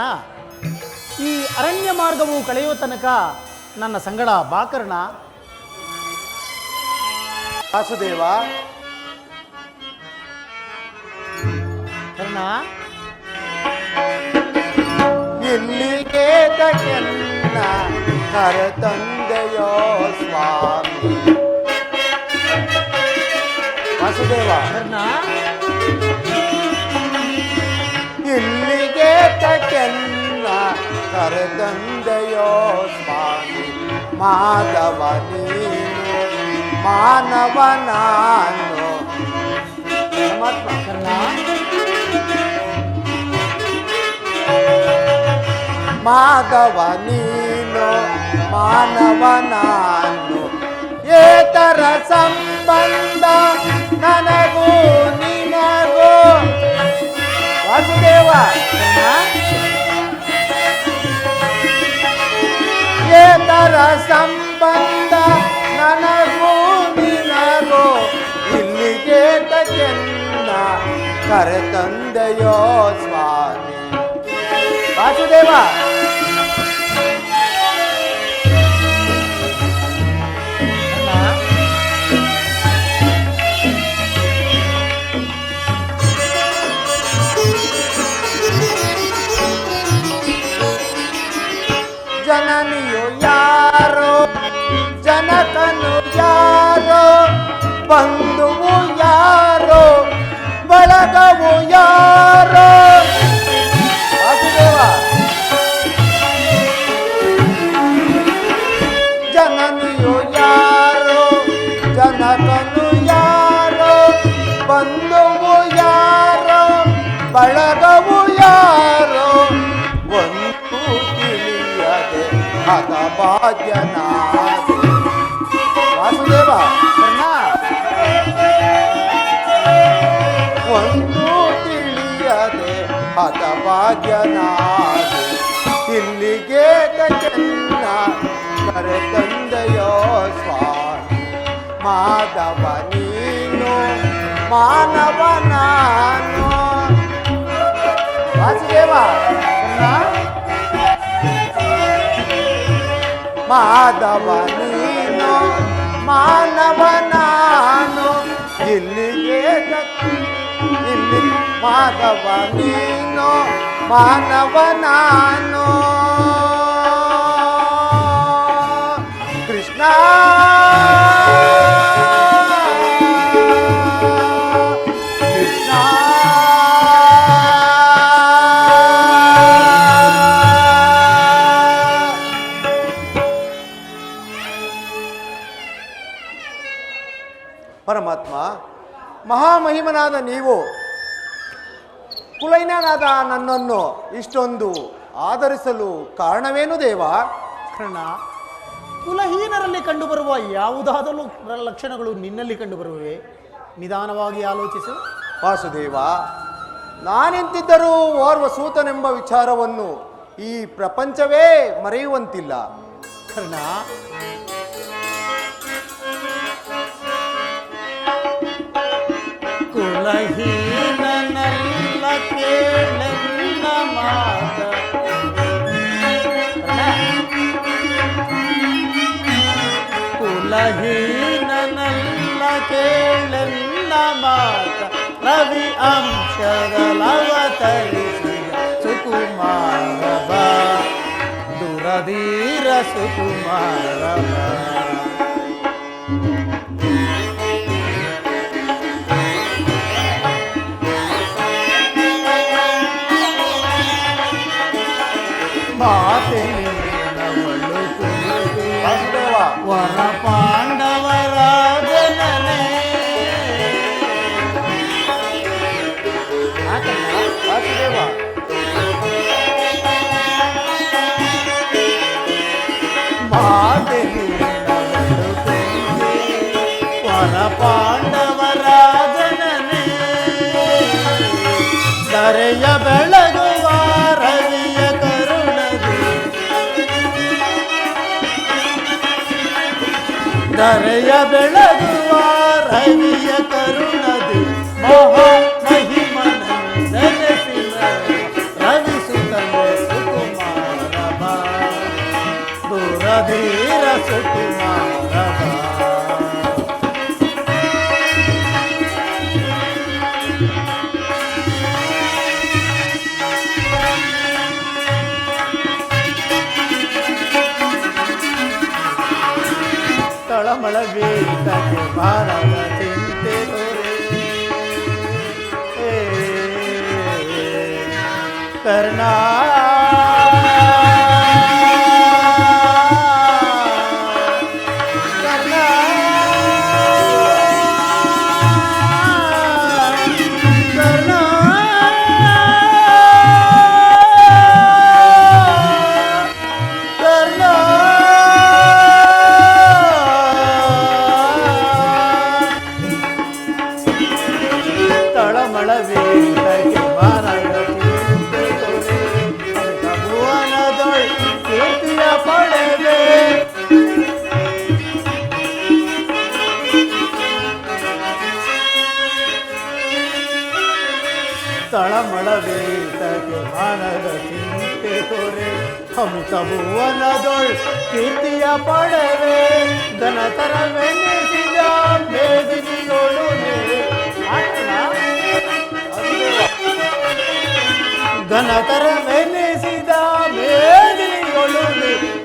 ಕರ್ಣ ಈ ಅರಣ್ಯ ಮಾರ್ಗವು ಕಳೆಯುವ ತನಕ ನನ್ನ ಸಂಗಡ ಬಾಕರ್ಣ ವಾಸುದೇವ. ಕರ್ಣ. ಇಲ್ಲಿಗೆ ಕರ ಕರೆತಂದೆಯೋ ಸ್ವಾಮಿ? ವಾಸುದೇವ. ಕರ್ಣ. ಕರೆತಂದೆಯೋ ಸ್ವಾಮಿ, ಮಾಧವ ನೀನು, ಮಾನವ ನಾನು. ಪರಮಾತ್ಮ ಕರ್ಣ ಮಾಧವ ನೀನು, ಮಾನವ ನಾನು. ಏತರ ಸಂಬಂಧ ನನಗೂ, ನಿನಗೂ. ವಾಸುದೇವ ಏತರ ಸಂಬಂಧ ನನಗೂ ನಿನಗೂ ಇಲ್ಲಿಗೆ ಕರೆ ಕರೆತಂದೆಯೋ ಸ್ವಾಮಿ. ವಾಸುದೇವ! ಬಂಧುವು ಯಾರೋ, ಬಳಗವು ಯಾರೋ? ವಾಸುದೇವ. ಜನನಿಯು ಯಾರೋ, ಜನಕನು ಯಾರೋ, ಬಂಧುವು ಯಾರೋ, ಬಳಗವು ಯಾರೋ? ಒಂದು ತಿಳಿಯದೆ ಹತಭಾಗ್ಯನಾದೆ ಹತಭಾಗ್ಯನಾದೆ ಇಲ್ಲಿಗೆ ತನ್ನ ಕರೆತಂದೆಯೋ ಸ್ವಾಮಿ. ಮಾಧವ ನೀನು, ಮಾನವ ನಾನು. ವಾಸುದೇವ ಮಾಧವ ನೀನು, ಮಾನವ ನಾನು. ಇಲ್ಲಿಗೆ ಇಲ್ಲಿ ಮಾಧವ ನೀನು ಮಾನವ ನಾನು ಕೃಷ್ಣ. ಕೃಷ್ಣ. ಪರಮಾತ್ಮ ಮಹಾಮಹಿಮನಾದ ನೀವು ಕುಲೈನನಾದ ನನ್ನನ್ನು ಇಷ್ಟೊಂದು ಆಧರಿಸಲು ಕಾರಣವೇನು ದೇವ? ಕರ್ಣ ಕುಲಹೀನರಲ್ಲಿ ಕಂಡುಬರುವ ಯಾವುದಾದರೂ ಲಕ್ಷಣಗಳು ನಿನ್ನಲ್ಲಿ ಕಂಡುಬರುವೆ ನಿಧಾನವಾಗಿ ಆಲೋಚಿಸು. ವಾಸುದೇವ ನಾನೆಂತಿದ್ದರೂ ಓರ್ವ ಸೂತನೆಂಬ ವಿಚಾರವನ್ನು ಈ ಪ್ರಪಂಚವೇ ಮರೆಯುವಂತಿಲ್ಲ. ಕರ್ಣ ಕುಲಹೀನನಲ್ಲ ಕುಲಹೀನನಲ್ಲ ಕೇಳೆನ್ನ ಮಾತ ರವಿ ಅಂಶದಲವತರಿಸಿದ ಸುಕುಮಾರವ ದುರಧೀರ ಸುಕುಮಾರವ ಮಾತೆಯವಳು ದರೆಯ ಬೆಳಗುವ ರವಿಯ ಕರುಣದಿ ಕರೆಯ ಬೆಳಗುವ ರವಿಯ ಕರುಣದಿ ತಳಮಳ ಬೇಟಕ್ಕೆ ಬಾರದ ಚಿಂತೆ ತೋರೆ ತಳಮಳ ವೇಟಕ್ಕೆ ಬಾರದ ಚಿಂತೆ ತೋರೆ ಹಂಸ ಭುವನದೊಳ್ ಕೀರ್ತಿಯ ಪಡೆವೆ ಘನತರವೆನಿಸಿದ ಮೇದಿನಿಯೋಳು ಘನತರವೆನಿಸಿದ ಮೇದಿನಿಯೊಳು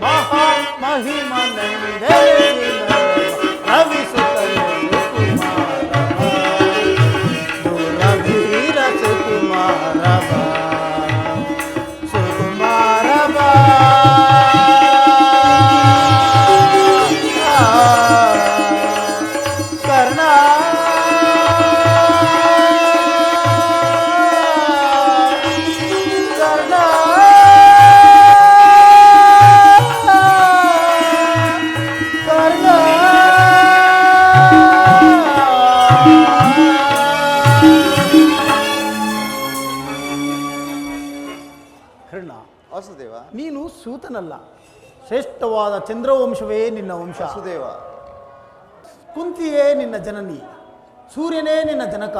ಮಹಾ ಮಹಿಮ ನೀನು ಸೂತನಲ್ಲ ಶ್ರೇಷ್ಠವಾದ ಚಂದ್ರವಂಶವೇ ನಿನ್ನ ವಂಶ. ವಾಸುದೇವ. ಕುಂತಿಯೇ ನಿನ್ನ ಜನನಿ. ಸೂರ್ಯನೇ ನಿನ್ನ ಜನಕ.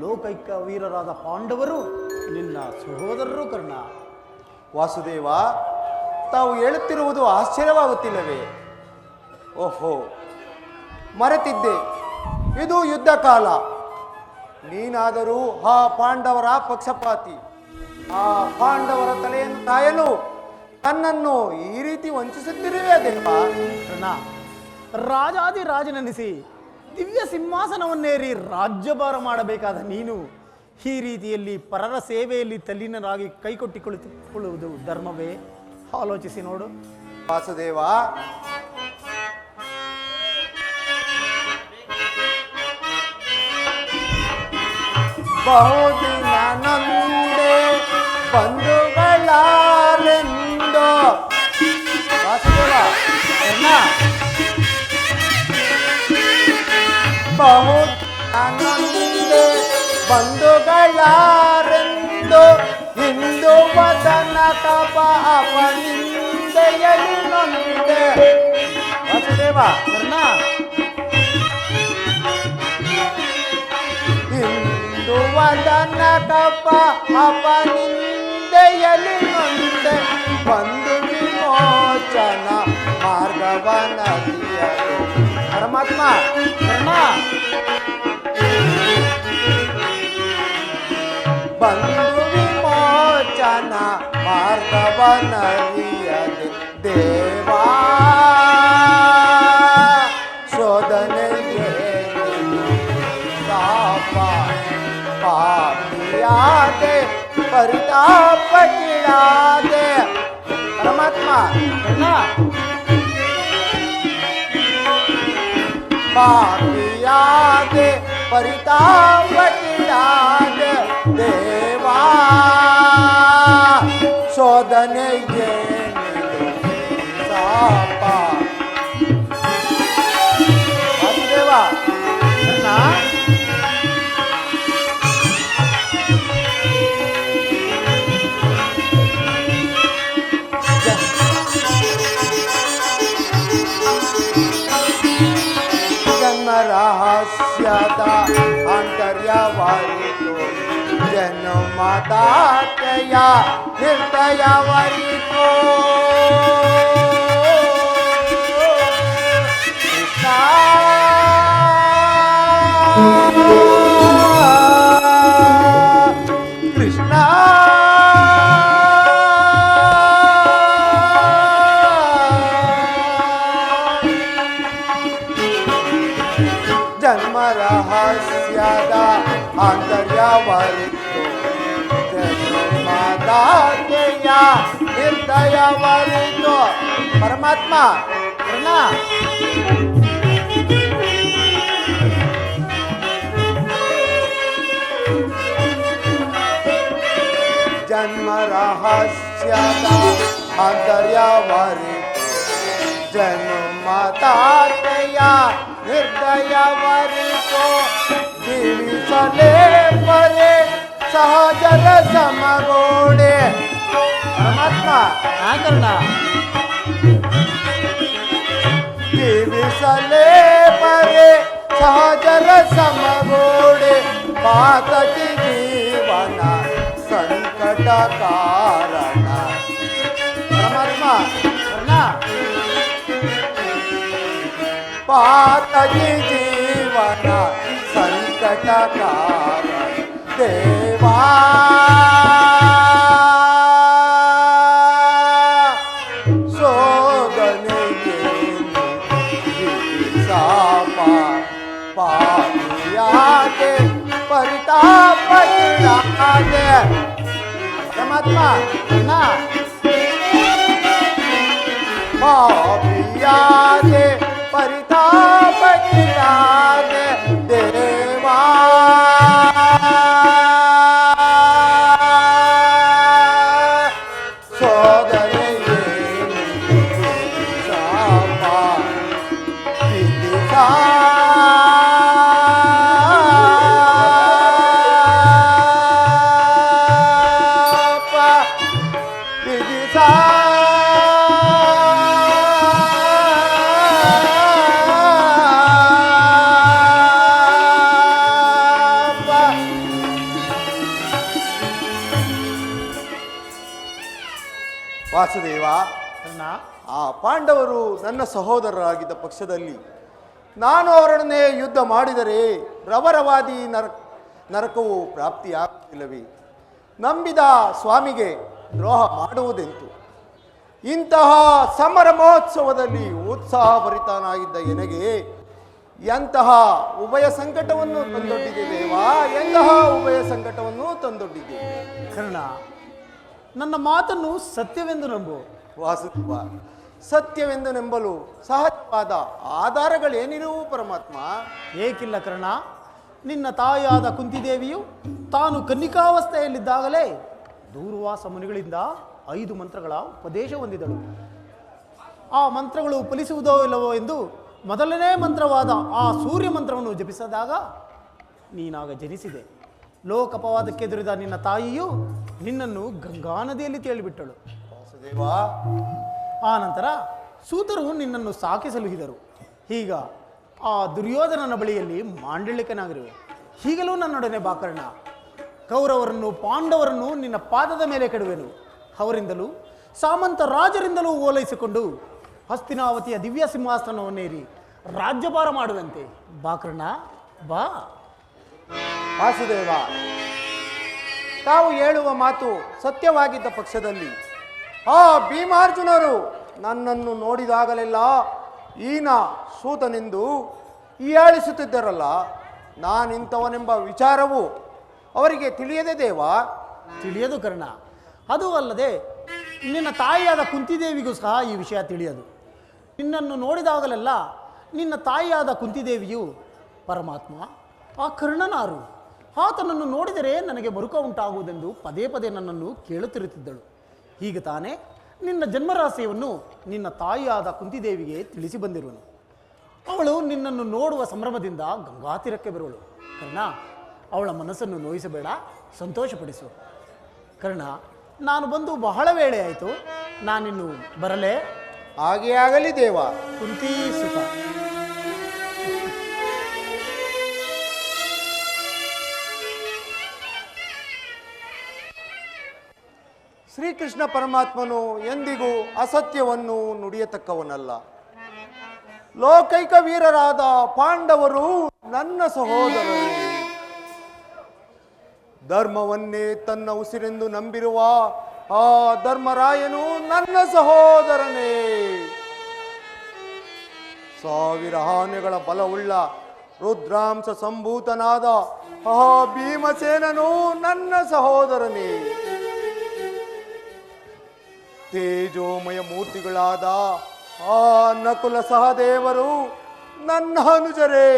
ಲೋಕೈಕ ವೀರರಾದ ಪಾಂಡವರು ನಿನ್ನ ಸಹೋದರರು ಕರ್ಣ. ವಾಸುದೇವ ತಾವು ಹೇಳುತ್ತಿರುವುದು ಆಶ್ಚರ್ಯವಾಗುತ್ತಿಲ್ಲವೇ? ಓಹೋ ಮರೆತಿದ್ದೆ. ಇದು ಯುದ್ಧ ಕಾಲ ನೀನಾದರೂ ಆ ಪಾಂಡವರ ಪಕ್ಷಪಾತಿ. ಆ ಪಾಂಡವರ ತಲೆಯನ್ನು ಕಾಯಲು ನನ್ನನ್ನು ಈ ರೀತಿ ವಂಚಿಸುತ್ತಿರುವೆ ಕರ್ಣ ರಾಜಾದಿ ರಾಜನೆನಿಸಿ ದಿವ್ಯ ಸಿಂಹಾಸನವನ್ನೇರಿ ರಾಜ್ಯಭಾರ ಮಾಡಬೇಕಾದ ನೀನು ಈ ರೀತಿಯಲ್ಲಿ ಪರರ ಸೇವೆಯಲ್ಲಿ ತಲ್ಲೀನರಾಗಿ ಕೈಕೊಟ್ಟಿಕೊಳ್ಳುತ್ತಿಕೊಳ್ಳುವುದು ಧರ್ಮವೇ? ಆಲೋಚಿಸಿ ನೋಡು. ವಾಸುದೇವ, ಬಹುದಿನ ನಂದೇ ಬಂಧುಗಳಾರೆಂದು ಬಂಧುಗಳಾರೆಂದು ಇಂದು ವದನ ಕಪ ಅಪನಿಂದೆಯಲಿ ನೊಂದೆ ವಾಸುದೇವ ಇಂದು ವದನ ಕಪ ಅಪನಿಂದೆಯಲಿ ನೊಂದೆ ಬಂದು ವಿಮೋಚನ ಮಾರ್ಗವನ ಪರಮಾತ್ಮ, ಕರ್ಣ. ಬಂದು ವಿಮೋಚನ ಮಾರ್ಗವನರಿಯದೆ ದೇವಾ. ಶೋಧನೆಗೆ ಪಾಪ ಪಾಪಿಯಾದೆ ಪರಿತಾಪ ಕೀಳಾದೆ ಪರಮಾತ್ಮ ಕರ್ಣ ಪಾಪಿಯಾದೆ ಪರಿತಾಪ ಕೀಳಾದೆ ದೇವಾ. Bana ಜನ್ಮದಾತೆಯ ನಿರ್ದಯವರಿತು परमात्मा, करना। जन्म रहस्यादा आंतर्यावरी जन्म माता तया हृदयावरी को देवी सले परे, सहजर समगोड़े परमात्मा क्या करना। ಸಹಜರ ಸಮಗೋಡೆ ಪಾತಕಿ ಜೀವನ ಸಂಕಟ ಕಾರಣ ಪರಮಾತ್ಮ ಕರ್ಣ ಪಾತಕಿ ಜೀವನ ಸಂಕಟ ಕಾರಣ ದೇವಾ ಸೋದನೆಗೆ ಪರಮಾತ್ಮ ಕರ್ಣ ವಾಸುದೇವ. ಕರ್ಣ ಆ ಪಾಂಡವರು ನನ್ನ ಸಹೋದರರಾಗಿದ್ದ ಪಕ್ಷದಲ್ಲಿ ನಾನು ಅವರೊಡನೆ ಯುದ್ಧ ಮಾಡಿದರೆ ರವರವಾದಿ ನರ ನರಕವು ಪ್ರಾಪ್ತಿಯಾಗುತ್ತಿಲ್ಲವೇ ನಂಬಿದ ಸ್ವಾಮಿಗೆ ದ್ರೋಹ ಮಾಡುವುದೆಂತು? ಇಂತಹ ಸಮರ ಮಹೋತ್ಸವದಲ್ಲಿ ಉತ್ಸಾಹಭರಿತನಾಗಿದ್ದ ಎನಗೆ ಎಂತಹ ಉಭಯ ಸಂಕಟವನ್ನು ತಂದೊಡ್ಡಿದೆ ದೇವಾ ಎಂತಹ ಉಭಯ ಸಂಕಟವನ್ನು ತಂದೊಡ್ಡಿದೆ. ಕರ್ಣ ನನ್ನ ಮಾತನ್ನು ಸತ್ಯವೆಂದು ನಂಬು. ವಾಸುತ್ವ ಸತ್ಯವೆಂದು ನಂಬಲು ಸಹಜವಾದ ಆಧಾರಗಳೇನಿರುವು ಪರಮಾತ್ಮ? ಏಕಿಲ್ಲ ಕರ್ಣ ನಿನ್ನ ತಾಯಿಯಾದ ಕುಂತಿದೇವಿಯು ತಾನು ಕನ್ನಿಕಾವಸ್ಥೆಯಲ್ಲಿದ್ದಾಗಲೇ ದೂರ್ವಾಸ ಮುನಿಗಳಿಂದ ಐದು ಮಂತ್ರಗಳ ಉಪದೇಶ ಹೊಂದಿದಳು. ಆ ಮಂತ್ರಗಳು ಫಲಿಸುವುದೋ ಇಲ್ಲವೋ ಎಂದು ಮೊದಲನೇ ಮಂತ್ರವಾದ ಆ ಸೂರ್ಯ ಮಂತ್ರವನ್ನು ಜಪಿಸಿದಾಗ ನೀನಾಗ ಜನಿಸಿದೆ. ಲೋಕಪವಾದಕ್ಕೆ ದುರಿದ ನಿನ್ನ ತಾಯಿಯು ನಿನ್ನನ್ನು ಗಂಗಾ ನದಿಯಲ್ಲಿ ತೇಳಿಬಿಟ್ಟಳು. ವಾಸುದೇವ. ಆ ನಂತರ ಸೂತರು ನಿನ್ನನ್ನು ಸಾಕಿ ಸಲುಹಿದರು ಈಗ ಆ ದುರ್ಯೋಧನನ ಬಳಿಯಲ್ಲಿ ಮಾಂಡಳಿಕನಾಗಿರುವೆ. ಹೀಗಲೂ ನನ್ನೊಡನೆ ಬಾಕರ್ಣ. ಕೌರವರನ್ನು ಪಾಂಡವರನ್ನು ನಿನ್ನ ಪಾದದ ಮೇಲೆ ಕೆಡುವೆನು. ಅವರಿಂದಲೂ ಸಾಮಂತ ರಾಜರಿಂದಲೂ ಓಲೈಸಿಕೊಂಡು ಹಸ್ತಿನಾವತಿಯ ದಿವ್ಯ ಸಿಂಹಾಸನವನ್ನೇರಿ ರಾಜ್ಯಭಾರ ಮಾಡುವಂತೆ. ಬಾಕರ್ಣ ಬಾ. ವಾಸುದೇವ ತಾವು ಹೇಳುವ ಮಾತು ಸತ್ಯವಾಗಿದ್ದ ಪಕ್ಷದಲ್ಲಿ. ಆ ಭೀಮಾರ್ಜುನರು ನನ್ನನ್ನು ನೋಡಿದಾಗಲೆಲ್ಲ ಈನ ಸೂತನೆಂದು ಹೀಯಾಳಿಸುತ್ತಿದ್ದರಲ್ಲ ನಾನಿಂಥವನೆಂಬ ವಿಚಾರವು ಅವರಿಗೆ ತಿಳಿಯದೆ ದೇವ? ತಿಳಿಯದು ಕರ್ಣ. ಅದು ಅಲ್ಲದೆ ನಿನ್ನ ತಾಯಿಯಾದ ಕುಂತಿದೇವಿಗೂ ಸಹ ಈ ವಿಷಯ ತಿಳಿಯದು. ನಿನ್ನನ್ನು ನೋಡಿದಾಗಲೆಲ್ಲ ನಿನ್ನ ತಾಯಿಯಾದ ಕುಂತಿದೇವಿಯು ಪರಮಾತ್ಮ, ಆ ಕರ್ಣನಾರು. ಆತನನ್ನು ನೋಡಿದರೆ ನನಗೆ ಮರುಕ ಉಂಟಾಗುವುದೆಂದು ಪದೇ ಪದೇ ನನ್ನನ್ನು ಕೇಳುತ್ತಿರುತ್ತಿದ್ದಳು. ಹೀಗೆ ತಾನೇ ನಿನ್ನ ಜನ್ಮರಹಸ್ಯವನ್ನು ನಿನ್ನ ತಾಯಿಯಾದ ಕುಂತಿದೇವಿಗೆ ತಿಳಿಸಿ ಬಂದಿರುವನು. ಅವಳು ನಿನ್ನನ್ನು ನೋಡುವ ಸಂಭ್ರಮದಿಂದ ಗಂಗಾತೀರಕ್ಕೆ ಬರುವಳು. ಕರ್ಣ ಅವಳ ಮನಸ್ಸನ್ನು ನೋಯಿಸಬೇಡ ಸಂತೋಷಪಡಿಸು. ಕರ್ಣ ನಾನು ಬಂದು ಬಹಳ ವೇಳೆ ಆಯಿತು. ನಾನಿನ್ನು ಬರಲೇ? ಹಾಗೆ ಆಗಲಿ ದೇವ. ಕುಂತಿ ಸುತ ಶ್ರೀಕೃಷ್ಣ ಪರಮಾತ್ಮನು ಎಂದಿಗೂ ಅಸತ್ಯವನ್ನು ನುಡಿಯತಕ್ಕವನಲ್ಲ. ಲೋಕೈಕ ವೀರರಾದ ಪಾಂಡವರು ನನ್ನ ಸಹೋದರರು, ಧರ್ಮವನ್ನೇ ತನ್ನ ಉಸಿರೆಂದು ನಂಬಿರುವ ಆ ಧರ್ಮರಾಯನು ನನ್ನ ಸಹೋದರನೇ. ಸಾವಿರ ಆನೆಗಳ ಬಲವುಳ್ಳ ರುದ್ರಾಂಶ ಸಂಭೂತನಾದ ಆ ಭೀಮಸೇನನು ನನ್ನ ಸಹೋದರನೇ. ತೇಜೋಮಯ ಮೂರ್ತಿಗಳಾದ ಆ ನಕುಲ ಸಹದೇವರು ನನ್ನ ಅನುಜರೇ.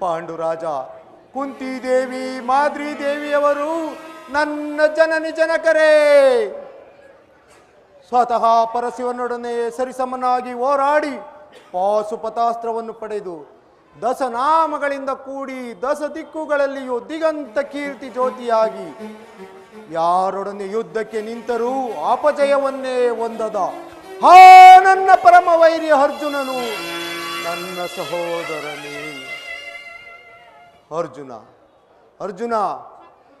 ಪಾಂಡುರಾಜ, ಕುಂತಿದೇವಿ ಮಾದ್ರಿ ದೇವಿಯವರು ನನ್ನ ಜನನಿ ಜನಕರೇ. ಸ್ವತಃ ಪರಶಿವನೊಡನೆ ಸರಿಸಮನಾಗಿ ಹೋರಾಡಿ ಪಾಸುಪತಾಸ್ತ್ರವನ್ನು ಪಡೆದು ದಸನಾಮಗಳಿಂದ ಕೂಡಿ ದಸ ದಿಕ್ಕುಗಳಲ್ಲಿಯೂ ದಿಗಂತ ಕೀರ್ತಿ ಜ್ಯೋತಿಯಾಗಿ ಯಾರೊಡನೆ ಯುದ್ಧಕ್ಕೆ ನಿಂತರೂ ಅಪಜಯವನ್ನೇ ಹೊಂದದ. ಹಾ, ನನ್ನ ಪರಮ ವೈರಿ ಅರ್ಜುನನು. ನನ್ನ ಸಹೋದರನೇ. ಅರ್ಜುನ ಅರ್ಜುನ,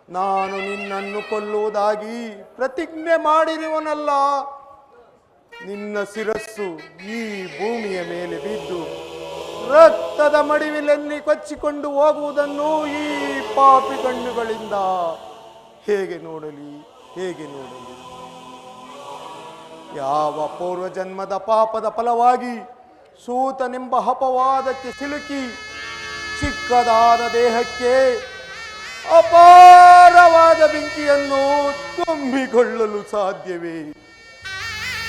ನಾನು ನಿನ್ನನ್ನು ಕೊಲ್ಲುವುದಾಗಿ ಪ್ರತಿಜ್ಞೆ ಮಾಡಿರುವನಲ್ಲ. ನಿನ್ನ ಶಿರಸ್ಸು ಈ ಭೂಮಿಯ ಮೇಲೆ ಬಿದ್ದು ರಕ್ತದ ಮಡಿವಿಲಲ್ಲಿ ಕೊಚ್ಚಿಕೊಂಡು ಹೋಗುವುದನ್ನು ಈ ಪಾಪಿ ಕಣ್ಣುಗಳಿಂದ ಹೇಗೆ ನೋಡಲಿ ಹೇಗೆ ನೋಡಲಿ? ಯಾವ ಪೂರ್ವಜನ್ಮದ ಪಾಪದ ಫಲವಾಗಿ ಸೂತನೆಂಬ ಅಪವಾದಕ್ಕೆ ಸಿಲುಕಿ ಚಿಕ್ಕದಾದ ದೇಹಕ್ಕೆ ಅಪಾರವಾದ ಬೆಂಕಿಯನ್ನು ತುಂಬಿಕೊಳ್ಳಲು ಸಾಧ್ಯವೇ?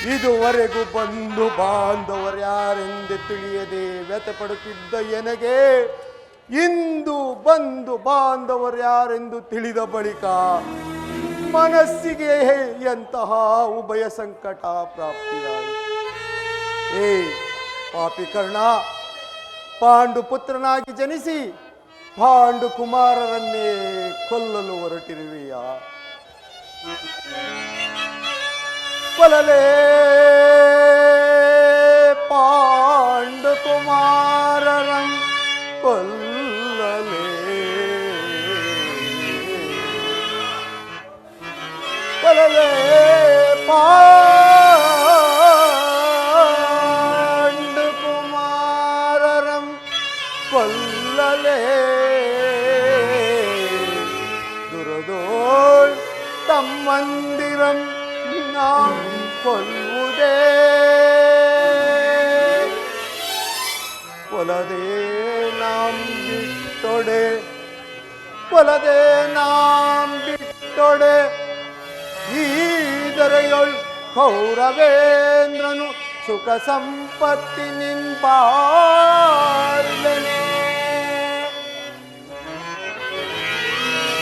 ಇದುವರೆಗೂ ಬಂದು ಬಾಂಧವರ್ಯಾರೆಂದು ತಿಳಿಯದೆ ವ್ಯಥಪಡುತ್ತಿದ್ದ ಎನಗೆ ಇಂದು ಬಂದು ಬಾಂಧವರು ಯಾರೆಂದು ತಿಳಿದ ಬಳಿಕ ಮನಸ್ಸಿಗೆ ಎಂತಹ ಉಭಯ ಸಂಕಟ ಪ್ರಾಪ್ತಿಯಾಯಿತು. ಏ, ಪಾಪಿ ಕರ್ಣ, ಪಾಂಡು ಪುತ್ರನಾಗಿ ಜನಿಸಿ ಪಾಂಡು ಕುಮಾರರನ್ನೇ ಕೊಲ್ಲಲು ಹೊರಟಿರುವೆಯ? ಕೊಲಲೇ ಪಾಂಡು ಕುಮಾರರಂ ಕೊಲ್ಲಲೇ பாண்டு குமாரரம் கொல்லலே. துரதோள் தம் மந்திரம் நாம் கொள்வுதே கொலதே நாம் விட்டொடு கொலதே நாம் விட்டொடு. ಈ ದರೆಯೊಳ್ ಕೌರವೇಂದ್ರನು ಸುಖ ಸಂಪತ್ತಿ ನಿಂಪಾರ್ದನೆ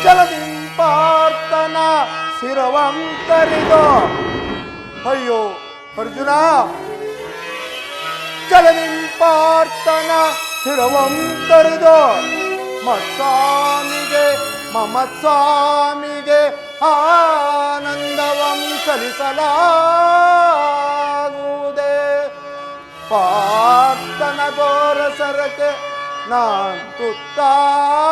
ಜಲದಿಂಪಾರ್ತನ ಶಿರವಂತರಿದೋ. ಅಯ್ಯೋ ಅರ್ಜುನ! ಜಲದಿಂಪಾರ್ತನ ಶಿರವಂತರಿದೋ. ಮತ್ಸಾಮಿಗೆ ಮಮತ್ಸಾಮಿಗೆ ಆನಂದವಂ ಸಲಿಸಲಾಗುವುದೇ ಪಾತ್ತನ ಗೋರಸರಕ್ಕೆ ಸರಕೆ ನಾನ್ ತುತ್ತಾಗಲೇ.